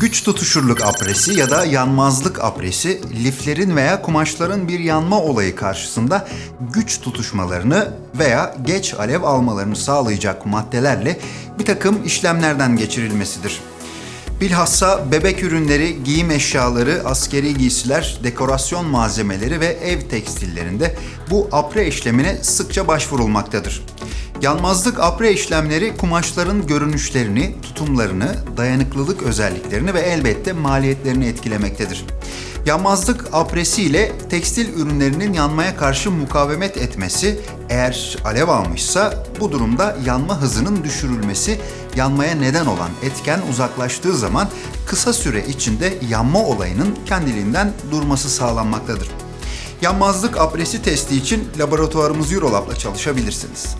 Güç tutuşurluk apresi ya da yanmazlık apresi, liflerin veya kumaşların bir yanma olayı karşısında güç tutuşmalarını veya geç alev almalarını sağlayacak maddelerle bir takım işlemlerden geçirilmesidir. Bilhassa bebek ürünleri, giyim eşyaları, askeri giysiler, dekorasyon malzemeleri ve ev tekstillerinde bu apre işlemine sıkça başvurulmaktadır. Yanmazlık apre işlemleri kumaşların görünüşlerini, tutumlarını, dayanıklılık özelliklerini ve elbette maliyetlerini etkilemektedir. Yanmazlık apresi ile tekstil ürünlerinin yanmaya karşı mukavemet etmesi eğer alev almışsa bu durumda yanma hızının düşürülmesi yanmaya neden olan etken uzaklaştığı zaman kısa süre içinde yanma olayının kendiliğinden durması sağlanmaktadır. Yanmazlık apresi testi için laboratuvarımız Eurolab'la çalışabilirsiniz.